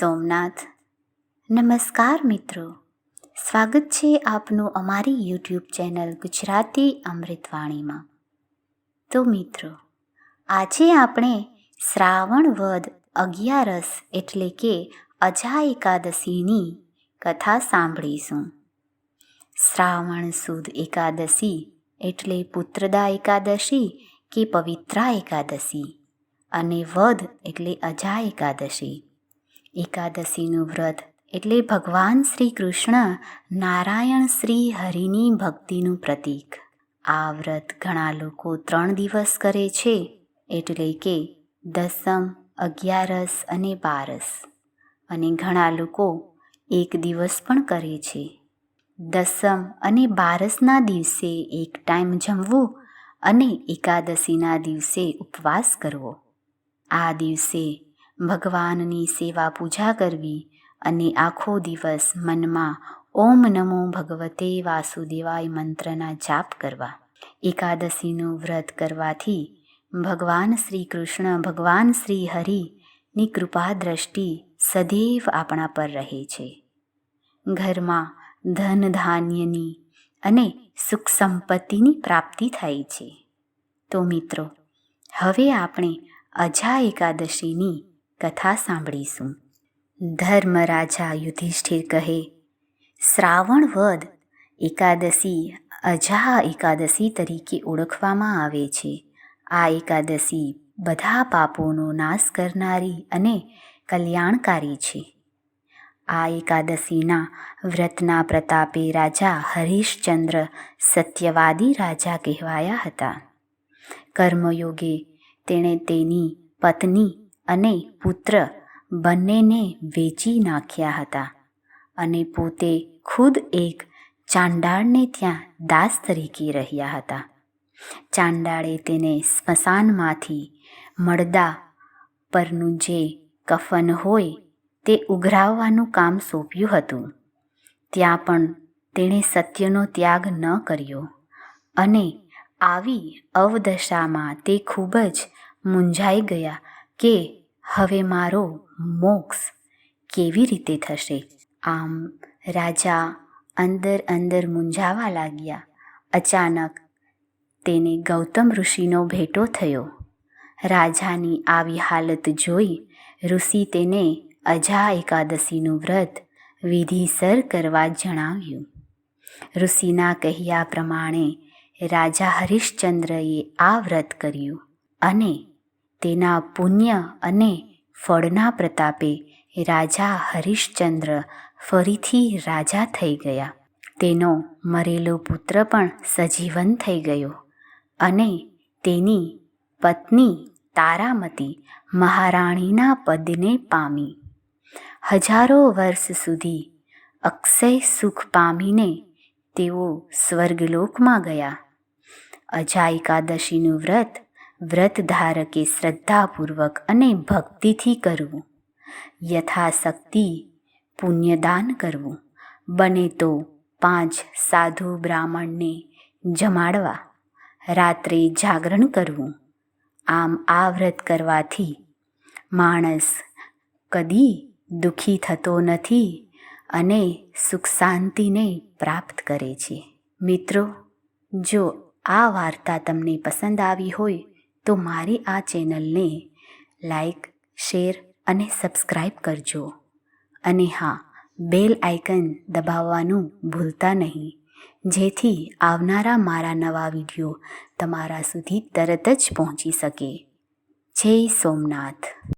સોમનાથ. નમસ્કાર મિત્રો. સ્વાગત છે આપનું અમારી યુટ્યુબ ચેનલ ગુજરાતી અમૃતવાણીમાં. તો મિત્રો, આજે આપણે શ્રાવણ વદ અગિયારસ એટલે કે અજા એકાદશીની કથા સાંભળીશું. શ્રાવણ સુદ એકાદશી એટલે પુત્રદા એકાદશી કે પવિત્રા એકાદશી? અને વધ એટલે અજા એકાદશી? એકાદશીનું વ્રત એટલે ભગવાન શ્રી કૃષ્ણ નારાયણ શ્રી હરિની ભક્તિનું પ્રતીક. આ વ્રત ઘણા લોકો ત્રણ દિવસ કરે છે, એટલે કે દસમ, અગિયારસ અને બારસ. અને ઘણા લોકો એક દિવસ પણ કરે છે. દસમ અને બારસના દિવસે એક ટાઈમ જમવું અને એકાદશીના દિવસે ઉપવાસ કરવો. આ દિવસે ભગવાનની સેવા પૂજા કરવી અને આખો દિવસ મનમાં ઓમ નમો ભગવતે વાસુદેવાય મંત્રના જાપ કરવા. એકાદશીનું વ્રત કરવાથી ભગવાન શ્રી કૃષ્ણ ભગવાન શ્રી હરિની કૃપા દ્રષ્ટિ સદૈવ આપણા પર રહે છે. ઘરમાં ધન ધાન્યની અને સુખ સંપત્તિની પ્રાપ્તિ થાય છે. તો મિત્રો, હવે આપણે અજા એકાદશીની કથા સાંભળીશું. ધર્મરાજા યુધિષ્ઠિર કહે, શ્રાવણ વદ એકાદશી અજા એકાદશી તરીકે ઓળખવામાં આવે છે. આ એકાદશી બધા પાપોનો નાશ કરનારી અને કલ્યાણકારી છે. આ એકાદશીના વ્રતના પ્રતાપે રાજા હરીશચંદ્ર સત્યવાદી રાજા કહેવાયા હતા. કર્મયોગે તેણે તેની પત્ની અને પુત્ર બંનેને વેચી નાખ્યા હતા અને પોતે ખુદ એક ચાંડાળને ત્યાં દાસ તરીકે રહ્યા હતા. ચાંડાળે તેને સ્મશાનમાંથી મળદા પરનું જે કફન હોય તે ઉઘરાવવાનું કામ સોંપ્યું હતું. ત્યાં પણ તેણે સત્યનો ત્યાગ ન કર્યો અને આવી અવદશામાં તે ખૂબ જ મૂંઝાઈ ગયા કે હવે મારો મોક્ષ કેવી રીતે થશે? આમ રાજા અંદર અંદર મૂંઝાવા લાગ્યા. અચાનક તેને ગૌતમ ઋષિનો ભેટો થયો. રાજાની આવી હાલત જોઈ ઋષિ તેને અજા એકાદશીનું વ્રત વિધિસર કરવા જણાવ્યું. ઋષિના કહ્યા પ્રમાણે રાજા હરિશ્ચંદ્રએ આ વ્રત કર્યું અને તેના પુણ્ય અને ફળના પ્રતાપે રાજા હરિશ્ચંદ્ર ફરીથી રાજા થઈ ગયા. તેનો મરેલો પુત્ર પણ સજીવન થઈ ગયો અને તેની પત્ની તારામતી મહારાણીના પદને પામી. હજારો વર્ષ સુધી અક્ષય સુખ પામીને તેઓ સ્વર્ગલોકમાં ગયા. અજા એકાદશીનું વ્રત વ્રત ધારકે શ્રદ્ધાપૂર્વક અને ભક્તિથી કરવું. યથાશક્તિ પુણ્યદાન કરવું. બને તો પાંચ સાધુ બ્રાહ્મણને જમાડવા, રાત્રે જાગરણ કરવું. આમ આ વ્રત કરવાથી માણસ કદી દુઃખી થતો નથી અને સુખ શાંતિને પ્રાપ્ત કરે છે. મિત્રો, જો આ વાર્તા તમને પસંદ આવી હોય તો મારી આ ચેનલને લાઈક, શેર અને સબસ્ક્રાઈબ કરજો. અને હા, બેલ આઇકન દબાવવાનું ભૂલતા નહીં. જેથી આવનારા મારા નવા વીડિયો તમારા સુધી તરત જ પહોંચી શકે. જય સોમનાથ.